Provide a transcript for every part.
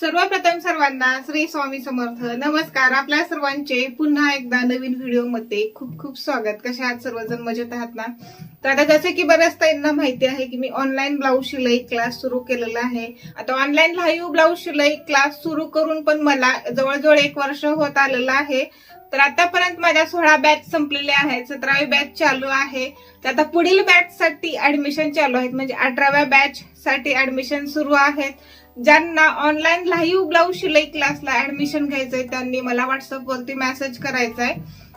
सर्वप्रथम सर्वांना श्री स्वामी समर्थ. नमस्कार. आपल्या सर्वांचे पुन्हा एकदा नवीन व्हिडिओमध्ये खूप खूप स्वागत. कसे आहात सर्वजण? मजेत आहात ना? तर आता जसे की बऱ्याच ताईंना माहिती आहे की मी ऑनलाईन ब्लाऊज शिलाई क्लास सुरू केलेला आहे. आता ऑनलाईन लाईव्ह ब्लाऊज शिलाई क्लास सुरू करून पण मला जवळजवळ एक वर्ष होत आलेलं आहे. तर आतापर्यंत माझ्या सोळा बॅच संपलेल्या आहेत. सतरावी बॅच चालू आहे. तर आता पुढील बॅच साठी ऍडमिशन चालू आहेत. म्हणजे अठराव्या बॅच साठी ऍडमिशन सुरू आहेत. ज्यांना ऑनलाईन लाईव्ह ब्लाऊज शिलाई क्लासला ऍडमिशन घ्यायचंय त्यांनी मला व्हॉट्सअप वरती मेसेज करायचा आहे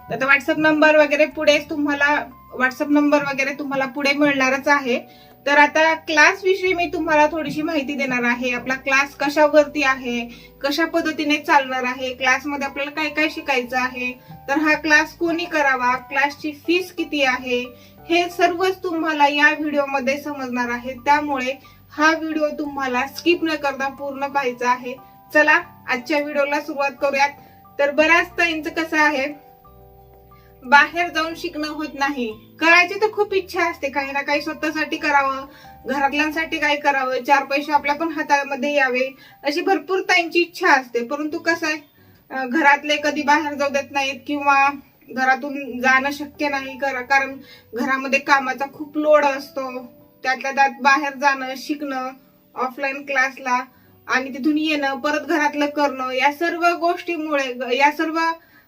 तर व्हॉट्सअप नंबर वगैरे पुढे तुम्हाला व्हॉट्सअप नंबर वगैरे तुम्हाला पुढे मिळणारच आहे. तर आता क्लास विषयी मी तुम्हाला थोडीशी माहिती देणार आहे. आपला क्लास कशावरती आहे कशा पद्धतीने चालणार आहे क्लासमध्ये आपल्याला काय काय शिकायचं आहे तर हा क्लास कोणी करावा क्लासची फीस किती आहे हे सर्वच तुम्हाला या व्हिडिओमध्ये समजणार आहे. त्यामुळे हा व्हिडिओ तुम्हाला स्किप न करता पूर्ण पाहायचा आहे. चला आजच्या व्हिडिओला सुरुवात करूयात. तर बऱ्याच ताईंचं कसं आहे बाहेर जाऊन शिकणं होत नाही. करायची तर खूप इच्छा असते काही ना काही स्वतःसाठी करावं घरातल्यांसाठी काय करावं चार पैसे आपल्या पण हातामध्ये यावे अशी भरपूर ताईंची इच्छा असते. परंतु कसं आहे घरातले कधी बाहेर जाऊ देत नाहीत किंवा घरातून जाणं शक्य नाही कारण घरामध्ये कामाचा खूप लोड असतो. त्यातल्या त्यात बाहेर जाणं शिकणं ऑफलाईन क्लासला आणि तिथून येणं परत घरातलं करणं या सर्व गोष्टीमुळे या सर्व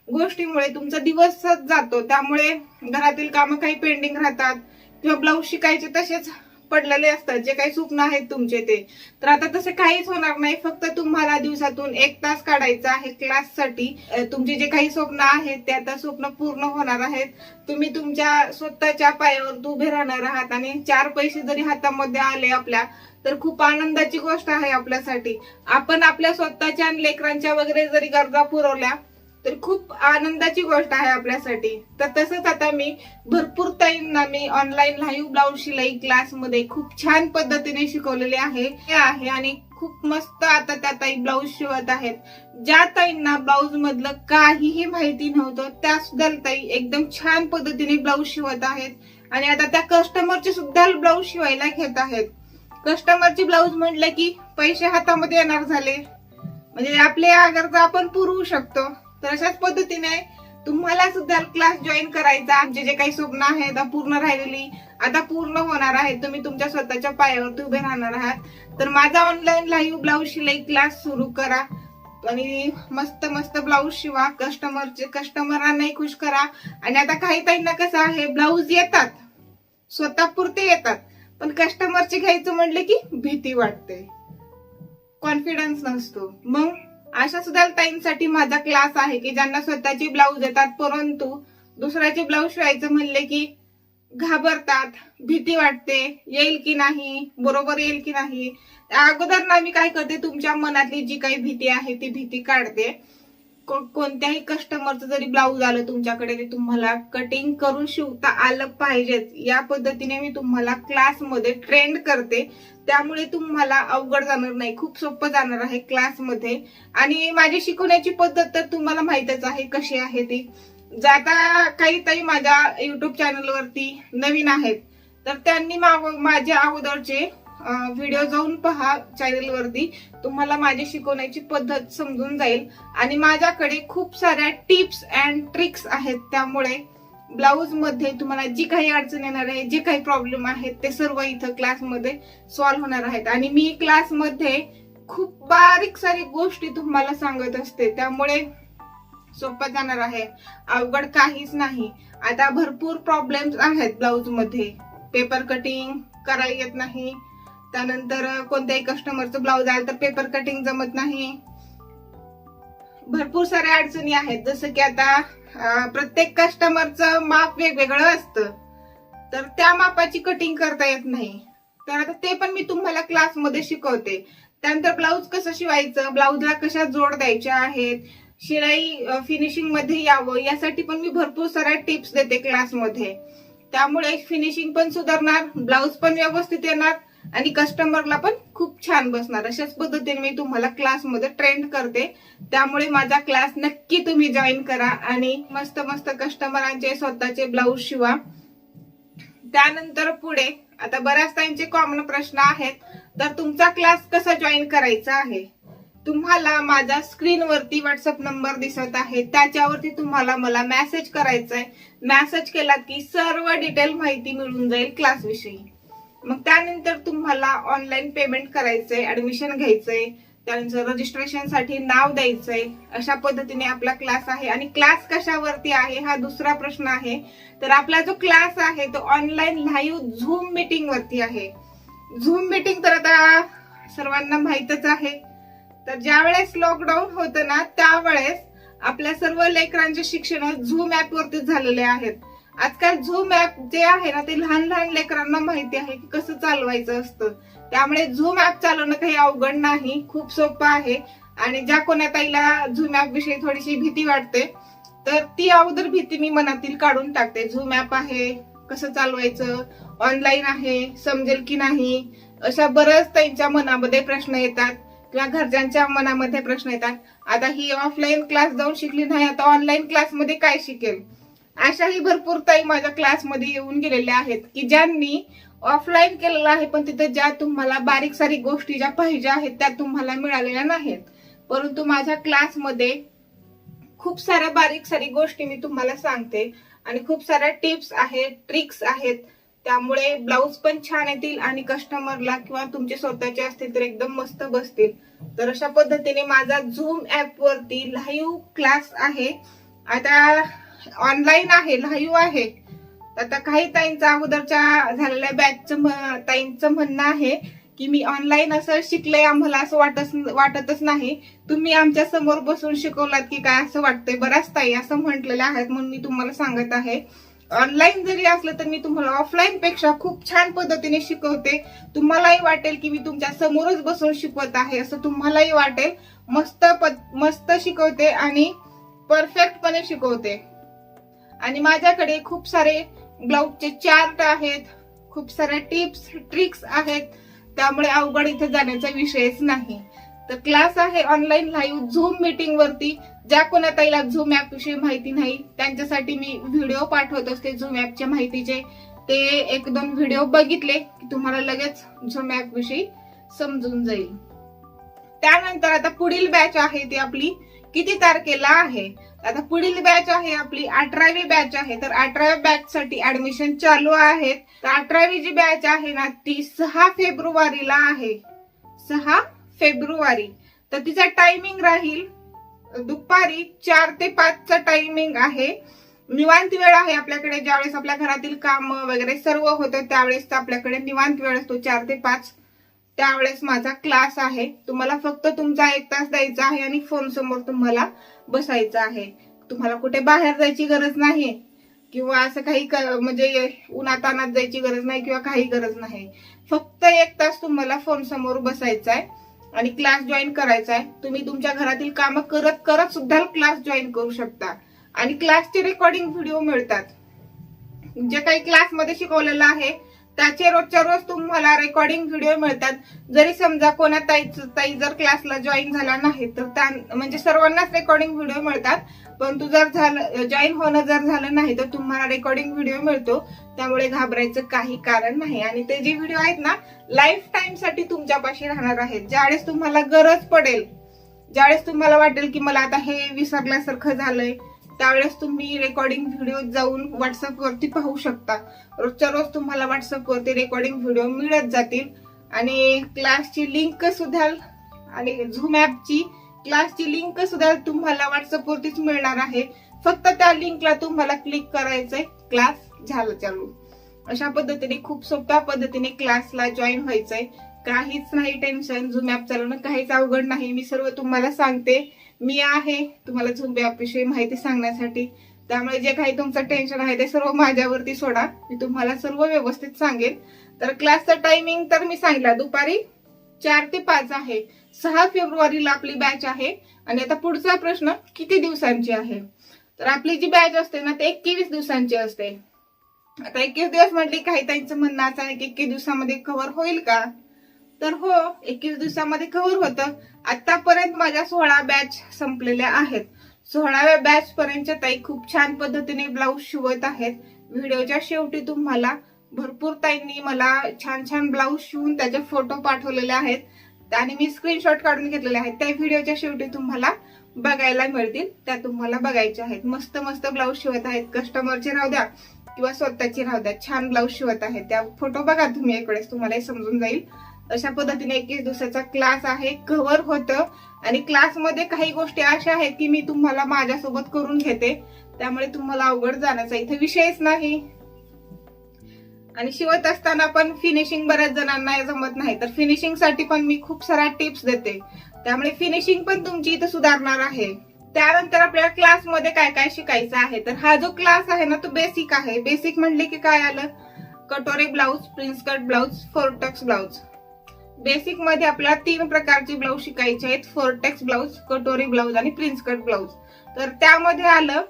गोष्टीमुळे तुमचा दिवसच जातो. त्यामुळे घरातील कामं काही पेंडिंग राहतात. किंवा ब्लाऊज शिकायचे तसेच पडलेले असतात जे काही स्वप्न आहेत तुमचे ते. तर आता तसे काहीच होणार नाही फक्त तुम्हाला दिवसातून एक तास काढायचा आहे क्लाससाठी. तुमचे जे काही स्वप्न आहेत ते आता स्वप्न पूर्ण होणार आहेत. तुम्ही तुमच्या स्वतःच्या पायावर उभे राहणार आहात आणि चार पैसे जरी हातामध्ये आले आपल्या तर खूप आनंदाची गोष्ट आहे आपल्यासाठी. आपण आपल्या स्वतःच्या आणि लेकरांच्या वगैरे जरी गरजा पुरवल्या तर खूप आनंदाची गोष्ट आहे आपल्यासाठी. तर तसंच आता मी भरपूर ताईंना मी ऑनलाईन लाईव्ह ब्लाऊज शिलाई क्लासमध्ये खूप छान पद्धतीने शिकवलेले आहे. हे आहे आणि खूप मस्त आता त्या ताई ब्लाऊज शिवत आहेत. ज्या ताईंना ब्लाऊज मधलं काहीही माहिती नव्हतं त्या सुद्धा ताई एकदम छान पद्धतीने ब्लाऊज शिवत आहेत. आणि आता त्या कस्टमरचे सुद्धा ब्लाऊज शिवायला घेत आहेत. कस्टमरचे ब्लाऊज म्हटलं की पैसे हातामध्ये येणार झाले. म्हणजे आपले गरजा आपण पुरवू शकतो. तर अशाच पद्धतीने तुम्हाला सुद्धा क्लास जॉईन करायचा. आमचे जे काही स्वप्न आहेत आता पूर्ण राहिलेली आता पूर्ण होणार आहे. तुम्ही तुमच्या स्वतःच्या पायावरती उभे राहणार आहात. तर माझा ऑनलाईन लाईव्ह ब्लाऊज शिलाई क्लास सुरू करा. आणि मस्त मस्त ब्लाऊज शिवा. कस्टमरचे कस्टमरांनाही खुश करा. आणि आता काही ताईंना कसं आहे ब्लाऊज येतात. स्वतः पुरते येतात. पण कस्टमरचे घ्यायचं म्हणले की भीती वाटते. कॉन्फिडन्स नसतो. मग अशा सुद्धा ताईंसाठी माझा क्लास आहे की ज्यांना स्वतःचे ब्लाऊज येतात परंतु दुसऱ्याचे ब्लाऊज शिवायचं म्हणले की घाबरतात भीती वाटते येईल की नाही बरोबर येईल की नाही. अगोदर ना मी काय करते तुमच्या मनातली जी काही भीती आहे ती भीती काढते. कोणत्याही कस्टमरचं जरी ब्लाऊज आलं तुमच्याकडे ते तुम्हाला कटिंग करून शिवता आलं पाहिजेच. या पद्धतीने मी तुम्हाला क्लासमध्ये ट्रेंड करते. त्यामुळे तुम्हाला अवघड जाणार नाही. खूप सोपं जाणार आहे क्लासमध्ये आणि माझी शिकवण्याची पद्धत तर तुम्हाला माहितच आहे कशी आहे ती. जाता काही ताई माझ्या युट्यूब चॅनलवरती नवीन आहेत. तर त्यांनी माझ्या अगोदरचे व्हिडिओ जाऊन पहा चॅनलवरती तुम्हाला माझी शिकवण्याची पद्धत समजून जाईल. आणि माझ्याकडे खूप साऱ्या टिप्स अँड ट्रिक्स आहेत. त्यामुळे ब्लाऊजमध्ये तुम्हाला जी काही अडचण येणार आहे जे काही प्रॉब्लेम आहेत ते सर्व इथं क्लासमध्ये सॉल्व्ह होणार आहेत. आणि मी क्लासमध्ये खूप बारीक सारी गोष्टी तुम्हाला सांगत असते. त्यामुळे सोपं जाणार आहे. अवघड काहीच नाही. आता भरपूर प्रॉब्लेम्स आहेत ब्लाऊजमध्ये. पेपर कटिंग करायला येत नाही. त्यानंतर कोणत्याही कस्टमरचं ब्लाऊज आलं तर पेपर कटिंग जमत नाही. भरपूर साऱ्या अडचणी आहेत. जसं की आता प्रत्येक कस्टमरचं माप वेगवेगळं असतं. तर त्या मापाची कटिंग करता येत नाही. तर आता ते पण मी तुम्हाला क्लासमध्ये शिकवते. त्यानंतर ब्लाऊज कसं शिवायचं? ब्लाऊजला कशा जोड द्यायच्या आहेत? शिलाई फिनिशिंगमध्ये यावं? यासाठी पण मी भरपूर साऱ्या टिप्स देते क्लासमध्ये त्यामुळे फिनिशिंग पण सुधारणार ब्लाऊज पण व्यवस्थित येणार आणि कस्टमरला पण खूप छान बसणार. अशाच पद्धतीने मी तुम्हाला क्लासमध्ये ट्रेंड करते. त्यामुळे माझा क्लास नक्की तुम्ही जॉईन करा आणि मस्त मस्त कस्टमरांचे स्वतःचे ब्लाऊज शिवा. त्यानंतर पुढे आता बऱ्याच त्यांचे कॉमन प्रश्न आहेत. तर तुमचा क्लास कसा जॉईन करायचा आहे? तुम्हाला माझ्या स्क्रीनवरती व्हॉट्सअप नंबर दिसत आहे. त्याच्यावरती तुम्हाला मला मेसेज करायचा आहे मेसेज केला की सर्व डिटेल माहिती मिळून जाईल क्लास विषयी. मग त्यानंतर तुम्हाला ऑनलाईन पेमेंट करायचंय ऍडमिशन घ्यायचंय त्यानंतर रजिस्ट्रेशनसाठी नाव द्यायचंय अशा पद्धतीने आपला क्लास आहे. आणि क्लास कशावरती आहे हा दुसरा प्रश्न आहे. तर आपला जो क्लास आहे तो ऑनलाईन लाईव्ह झूम मीटिंग वरती आहे. झूम मीटिंग तर आता सर्वांना माहितच आहे. तर ज्या वेळेस लॉकडाऊन होतं ना त्यावेळेस आपल्या सर्व लेकरांचे शिक्षण झूम ऍप वरती झालेले आहेत. आजकाल झूम ऍप जे आहे ना ते लहान लहान लेकरांना माहिती आहे की कसं चालवायचं असतं. त्यामुळे झूम ऍप चालवणं काही अवघड नाही खूप सोपं आहे. आणि ज्या कोणाताईला झूम ऍप विषयी थोडीशी भीती वाटते तर ती अगोदर भीती मी मनातील काढून टाकते. झूम ऍप आहे कसं चालवायचं ऑनलाईन आहे समजेल की नाही अशा बऱ्याच त्यांच्या मनामध्ये प्रश्न येतात किंवा घरच्यांच्या मनामध्ये प्रश्न येतात. आता ही ऑफलाईन क्लास जाऊन शिकली नाही आता ऑनलाईन क्लासमध्ये काय शिकेल? अशाही भरपूर ताई माझ्या क्लासमध्ये येऊन गेलेल्या आहेत की ज्यांनी ऑफलाईन केलेलं आहे पण तिथे ज्या तुम्हाला बारीक सारी गोष्टी ज्या पाहिजे आहेत त्या तुम्हाला मिळालेल्या नाहीत. परंतु माझ्या क्लासमध्ये खूप साऱ्या बारीक सारी गोष्टी मी तुम्हाला सांगते आणि खूप साऱ्या टिप्स आहेत ट्रिक्स आहेत. त्यामुळे ब्लाऊज पण छान येतील आणि कस्टमरला किंवा तुमचे स्वतःचे असतील तर एकदम मस्त बसतील. तर अशा पद्धतीने माझा झूम ऍप वरती लाईव्ह क्लास आहे. आता ऑनलाईन आहे लाईव्ह आहे. आता काही ताईंचं अगोदरच्या झालेल्या बॅचचं ताईंचं म्हणणं आहे की मी ऑनलाईन असं शिकलंय आम्हाला असं वाटत वाटतच नाही. तुम्ही आमच्यासमोर बसून शिकवलात की काय असं वाटतंय? बऱ्याच ताई असं म्हटलेले आहेत म्हणून मी तुम्हाला सांगत आहे. ऑनलाईन जरी असलं तर मी तुम्हाला ऑफलाईन पेक्षा खूप छान पद्धतीने शिकवते. तुम्हालाही वाटेल की मी तुमच्या समोरच बसून शिकवत आहे असं तुम्हालाही वाटेल. मस्त मस्त शिकवते आणि परफेक्टपणे शिकवते. आणि माझ्याकडे खूप सारे ब्लाउजचे चार्ट आहेत. खूप साऱ्या टिप्स ट्रिक्स आहेत. त्यामुळे अवघड इथे जाण्याचा विषयच नाही. तर क्लास आहे ऑनलाईन लाईव्ह झूम मीटिंग वरती. ज्या कोणा ताईला झूम ऍप विषयी माहिती नाही त्यांच्यासाठी मी व्हिडिओ पाठवत असते झूम ऍपच्या माहितीचे. ते एक दोन व्हिडिओ बघितले की तुम्हाला लगेच झूम ऍप विषयी समजून जाईल. त्यानंतर आता पुढील बॅच आहे ती आपली. किती तारखेला आहे? आता पुढील बॅच आहे आपली अठरावी बॅच आहे. तर अठराव्या बॅच साठी ऍडमिशन चालू आहेत. तर अठरावी जी बॅच आहे ना ती सहा फेब्रुवारीला आहे. सहा फेब्रुवारी. तर तिचा टायमिंग राहील दुपारी चार ते पाचचा टायमिंग आहे. निवांत वेळ आहे आपल्याकडे. ज्यावेळेस आपल्या घरातील काम वगैरे सर्व होतं त्यावेळेस आपल्याकडे निवांत वेळ असतो. चार ते पाच त्यावेळेस माझा क्लास आहे. तुम्हाला फक्त तुमचा एक तास द्यायचा आहे आणि फोन समोर तुम्हाला बसायचं आहे. तुम्हाला कुठे बाहेर जायची गरज नाही किंवा असं काही म्हणजे उन्हातानात जायची गरज नाही किंवा काही गरज नाही. फक्त एक तास तुम्हाला फोन समोर बसायचा आहे आणि क्लास जॉईन करायचा आहे. तुम्ही तुमच्या घरातील कामं करत करत सुद्धा क्लास जॉईन करू शकता. आणि क्लासचे रेकॉर्डिंग व्हिडिओ मिळतात. जे काही क्लासमध्ये शिकवलेलं आहे त्याचे रोजच्या रोज तुम्हाला रेकॉर्डिंग व्हिडिओ मिळतात. जरी समजा कोणा ताई ताई जर क्लासला जॉईन झाला नाही तर त्या म्हणजे सर्वांनाच रेकॉर्डिंग व्हिडिओ मिळतात. परंतु जर झालं जॉईन होणं जर झालं नाही तर तुम्हाला रेकॉर्डिंग व्हिडिओ मिळतो. त्यामुळे घाबरायचं काही कारण नाही. आणि ते जे व्हिडिओ आहेत ना लाईफ टाइमसाठी तुमच्यापाशी राहणार आहेत. ज्यावेळेस तुम्हाला गरज पडेल ज्यावेळेस तुम्हाला वाटेल की मला आता हे विसरल्यासारखं झालंय त्यावेळेस तुम्ही रेकॉर्डिंग व्हिडिओ जाऊन व्हॉट्सअप वरती पाहू शकता. रोजच्या रोज तुम्हाला व्हॉट्सअप वरती रेकॉर्डिंग व्हिडिओ मिळत जातील. आणि क्लासची लिंक सुद्धा आणि झूम ऍपची क्लासची लिंक सुद्धा तुम्हाला व्हॉट्सअप वरतीच मिळणार आहे. फक्त त्या लिंकला तुम्हाला क्लिक करायचंय क्लास झालं चालू अशा पद्धतीने खूप सोप्या पद्धतीने क्लासला जॉईन व्हायचंय. काहीच नाही टेन्शन झूम ऍप चालवणं काहीच अवघड नाही. मी सर्व तुम्हाला सांगते. मी आहे तुम्हाला झूम विषयी माहिती सांगण्यासाठी. त्यामुळे जे काही तुमचं टेन्शन आहे ते सर्व माझ्यावरती सोडा. मी तुम्हाला सर्व व्यवस्थित सांगेन. तर क्लासचा टायमिंग तर मी सांगितला. दुपारी चार ते पाच आहे. सहा फेब्रुवारीला आपली बॅच आहे. आणि आता पुढचा प्रश्न किती दिवसांची आहे? तर आपली जी बॅच असते ना ते एकवीस दिवसांची असते. आता एकवीस दिवस म्हटली काही त्यांचं म्हणणं असं आहे की एकवीस दिवसामध्ये कव्हर होईल का? तर हो एकवीस दिवसामध्ये कव्हर होतं. आतापर्यंत माझ्या सोळा बॅच संपलेल्या आहेत. सोळाव्या बॅच पर्यंतच्या ताई खूप छान पद्धतीने ब्लाऊज शिवत आहेत. व्हिडिओच्या शेवटी तुम्हाला भरपूर ताईंनी मला छान छान ब्लाऊज शिवून त्याचे फोटो पाठवलेले आहेत. आणि मी स्क्रीनशॉट काढून घेतलेले आहेत. त्या व्हिडिओच्या शेवटी तुम्हाला बघायला मिळतील. त्या तुम्हाला बघायच्या आहेत. मस्त मस्त ब्लाऊज शिवत आहेत. कस्टमरचे राहू द्या किंवा स्वतःचे राहू द्या. छान ब्लाऊज शिवत आहेत. त्या फोटो बघा तुम्ही इकडेच तुम्हाला समजून जाईल. अशा पद्धतीने एकवीस दिवसाचा क्लास आहे कव्हर होतं. आणि क्लासमध्ये काही गोष्टी अशा आहेत की मी तुम्हाला माझ्यासोबत करून घेते. त्यामुळे तुम्हाला अवघड जाण्याचा इथे विषयच नाही. आणि शिवत असताना पण फिनिशिंग बऱ्याच जणांना जमत नाही. तर फिनिशिंगसाठी पण मी खूप साऱ्या टिप्स देते. त्यामुळे फिनिशिंग पण तुमची इथे सुधारणार आहे. त्यानंतर आपल्याला क्लासमध्ये काय काय शिकायचं आहे? तर हा जो क्लास आहे ना तो बेसिक आहे. बेसिक म्हणले की काय आलं? कटोरे blouse prince cut blouse four tucks blouse बेसिकमध्ये आपल्याला तीन प्रकारचे ब्लाऊज शिकायचे आहेत. फोरटेक्स ब्लाऊज कटोरी ब्लाऊज आणि प्रिन्स कट ब्लाऊज तर त्यामध्ये आलं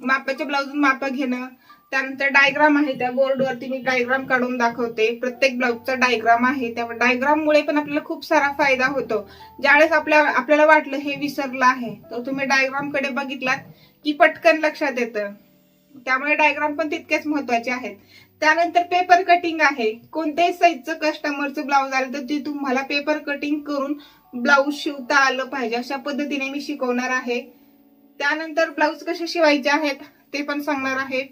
मापाच्या ब्लाऊज माप घेणं. त्यानंतर डायग्राम आहे त्या बोर्डवरती मी डायग्राम काढून दाखवते. प्रत्येक ब्लाऊजचा डायग्राम आहे. त्या डायग्राम मुळे पण आपल्याला खूप सारा फायदा होतो. ज्यावेळेस आपल्या आपल्याला वाटलं हे विसरलं आहे तर तुम्ही डायग्रामकडे बघितलात की पटकन लक्षात येतं. त्यामुळे डायग्राम पण तितकेच महत्त्वाचे आहेत. त्यानंतर पेपर कटिंग आहे. कोणत्याही साईजचं कस्टमरचं ब्लाऊज आलं तर ते तुम्हाला पेपर कटिंग करून ब्लाऊज शिवता आलं पाहिजे. अशा पद्धतीने मी शिकवणार आहे. त्यानंतर ब्लाऊज कसे शिवायचे आहेत ते पण सांगणार आहे.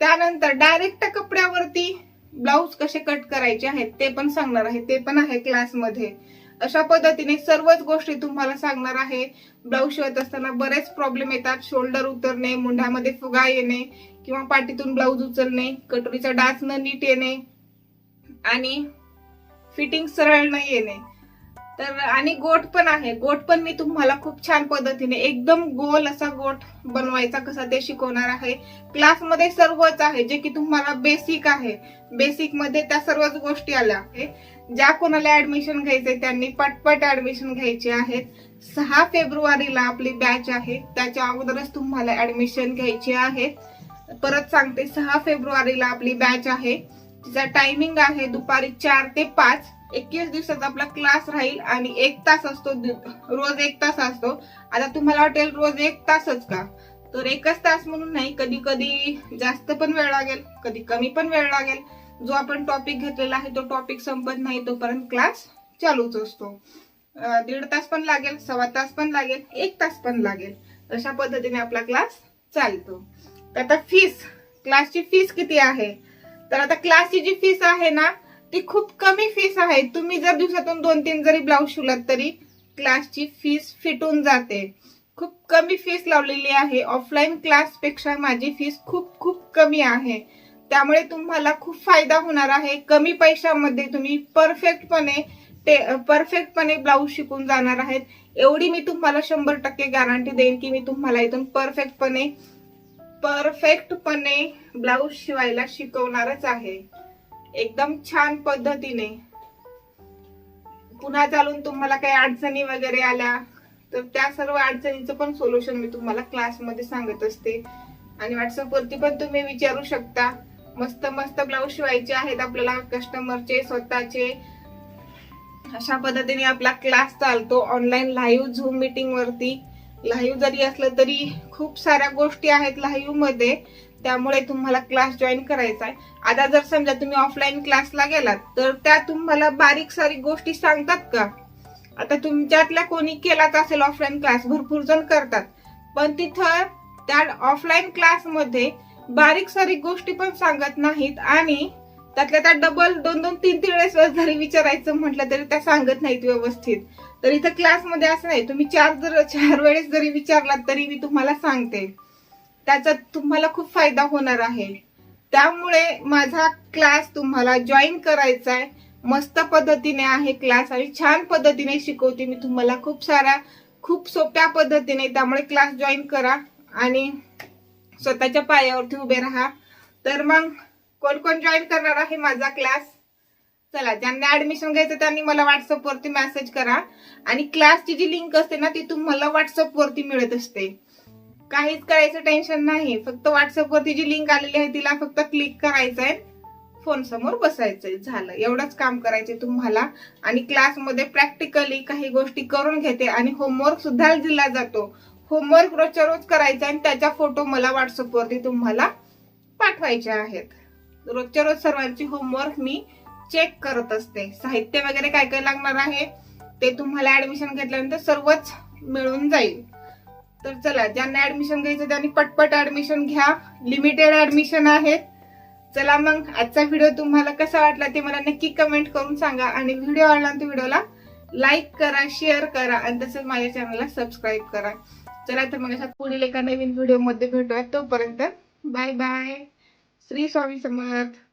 त्यानंतर डायरेक्ट कपड्यावरती ब्लाऊज कसे कट करायचे आहेत ते पण सांगणार आहे. ते पण आहे क्लासमध्ये अशा पद्धतीने सर्वच गोष्टी तुम्हाला सांगणार आहे. ब्लाऊज शिवत असताना बरेच प्रॉब्लेम येतात. शोल्डर उतरणे मुंढ्यामध्ये फुगा येणे किंवा पाठीतून ब्लाऊज उचलणे कटोरीचा डाच न नीट येणे आणि फिटिंग सरळ न येणे. तर आणि गोट पण आहे. गोट पण मी तुम्हाला खूप छान पद्धतीने एकदम गोल असा गोट बनवायचा कसा ते शिकवणार आहे. क्लासमध्ये सर्वच आहे जे की तुम्हाला बेसिक आहे. बेसिकमध्ये त्या सर्वच गोष्टी आल्या आहे ज्या कोणाला ऍडमिशन आहे त्यांनी पटपट ऍडमिशन घ्यायचे आहेत. सहा फेब्रुवारीला आपली बॅच आहे. त्याच्या अगोदरच तुम्हाला ऍडमिशन घ्यायची आहे परत सांगते सहा फेब्रुवारीला आपली बॅच आहे. तिचा टायमिंग आहे दुपारी चार ते पाच. एकवीस दिवसाचा आपला क्लास राहील आणि एक तास असतो रोज एक तास असतो. आता तुम्हाला वाटेल रोज एक तासच का? तर एकच तास म्हणून नाही कधी कधी जास्त पण वेळ लागेल कधी कमी पण वेळ लागेल. जो आपण टॉपिक घेतलेला आहे तो टॉपिक संपत नाही तोपर्यंत क्लास चालूच असतो. दीड तास पण लागेल सव्वा तास पण लागेल एक तास पण लागेल. अशा पद्धतीने आपला क्लास चालतो. तर आता फीस क्लासची फीस किती आहे? तर आता क्लासची जी फीस आहे ना ती खूप कमी फीस आहे तुम्ही जर दिवसातून दोन तीन जरी ब्लाऊज शिवलात तरी क्लासची फीस फिटून जाते. खूप कमी फीस लावलेली आहे. ऑफलाईन क्लासपेक्षा माझी फीस खूप खूप कमी आहे. त्यामुळे तुम्हाला खूप फायदा होणार आहे. कमी पैशामध्ये तुम्ही परफेक्टपणे ते परफेक्टपणे ब्लाऊज शिकून जाणार आहेत. एवढी मी तुम्हाला शंभर टक्के गॅरंटी देईन की मी तुम्हाला इथून परफेक्टपणे परफेक्टपणे ब्लाऊज शिवायला शिकवणारच आहे. एकदम छान पद्धतीने. पुन्हा चालून तुम्हाला काही अडचणी वगैरे आल्या तर त्या सर्व अडचणीचं पण सोल्युशन मी तुम्हाला क्लासमध्ये सांगत असते. आणि व्हॉट्सअप वरती पण तुम्ही विचारू शकता. मस्त मस्त ब्लाऊज शिवायचे आहेत आपल्याला कस्टमरचे स्वतःचे. अशा पद्धतीने आपला क्लास चालतो ऑनलाईन लाईव्ह झूम मीटिंग वरती. लाईव्ह जरी असलं तरी खूप साऱ्या गोष्टी आहेत लाईव्हमध्ये. त्यामुळे तुम्हाला क्लास जॉईन करायचा आहे. आता जर समजा तुम्ही ऑफलाईन क्लासला गेलात तर त्या तुम्हाला बारीक सारीक गोष्टी सांगतात का? आता तुमच्यातल्या कोणी केलाच असेल ऑफलाईन क्लास भरपूर जण करतात. पण तिथं त्या ऑफलाईन क्लासमध्ये बारीक सारीक गोष्टी पण सांगत नाहीत आणि त्यातल्या त्या डबल दोन दोन तीन तीन वेळेस जरी विचारायचं म्हटलं तरी त्या सांगत नाहीत व्यवस्थित. तर इथं क्लासमध्ये असं नाही तुम्ही चार जर चार वेळेस जरी विचारलात तरी मी तुम्हाला सांगते. त्याचा तुम्हाला खूप फायदा होणार आहे. त्यामुळे माझा क्लास तुम्हाला जॉईन करायचा आहे मस्त पद्धतीने आहे क्लास आणि छान पद्धतीने शिकवते मी तुम्हाला. खूप साऱ्या खूप सोप्या पद्धतीने त्यामुळे क्लास जॉईन करा आणि स्वतःच्या पायावरती उभे राहा. तर मग कोण कोण जॉईन करणार आहे माझा क्लास चला ज्यांना ऍडमिशन घ्यायचं त्यांनी मला व्हॉट्सअपवरती मेसेज करा. आणि क्लासची जी लिंक असते ना ती तुम्हाला व्हॉट्सअप वरती मिळत असते. काहीच करायचं टेन्शन नाही. फक्त व्हॉट्सअप वरती जी लिंक आलेली आहे तिला फक्त क्लिक करायचंय. फोन समोर बसायचंय. झालं. एवढंच काम करायचंय तुम्हाला. आणि क्लासमध्ये प्रॅक्टिकली काही गोष्टी करून घेते. आणि होमवर्क सुद्धा दिला जातो. होमवर्क रोजच्या रोज करायचा आणि त्याच्या फोटो मला व्हॉट्सअपवरती तुम्हाला पाठवायचे आहेत. रोजच्या रोज सर्वांची होमवर्क मी चेक करत असते. साहित्य वगैरे काय काय लागणार आहे ते तुम्हाला ऍडमिशन घेतल्यानंतर सर्वच मिळून जाईल. तर चला ज्यांना ऍडमिशन घ्यायचं त्यांनी पटपट ऍडमिशन घ्या. लिमिटेड ऍडमिशन आहेत. चला मग आजचा व्हिडिओ तुम्हाला कसा वाटला ते मला नक्की कमेंट करून सांगा आणि व्हिडिओ आवडला तर व्हिडिओला लाईक करा शेअर करा आणि तसंच माझ्या चॅनलला सबस्क्राईब करा. चला तर मग अशा पुढील एका नवीन व्हिडिओमध्ये भेटूयात. तोपर्यंत बाय बाय. श्री स्वामी समर्थ.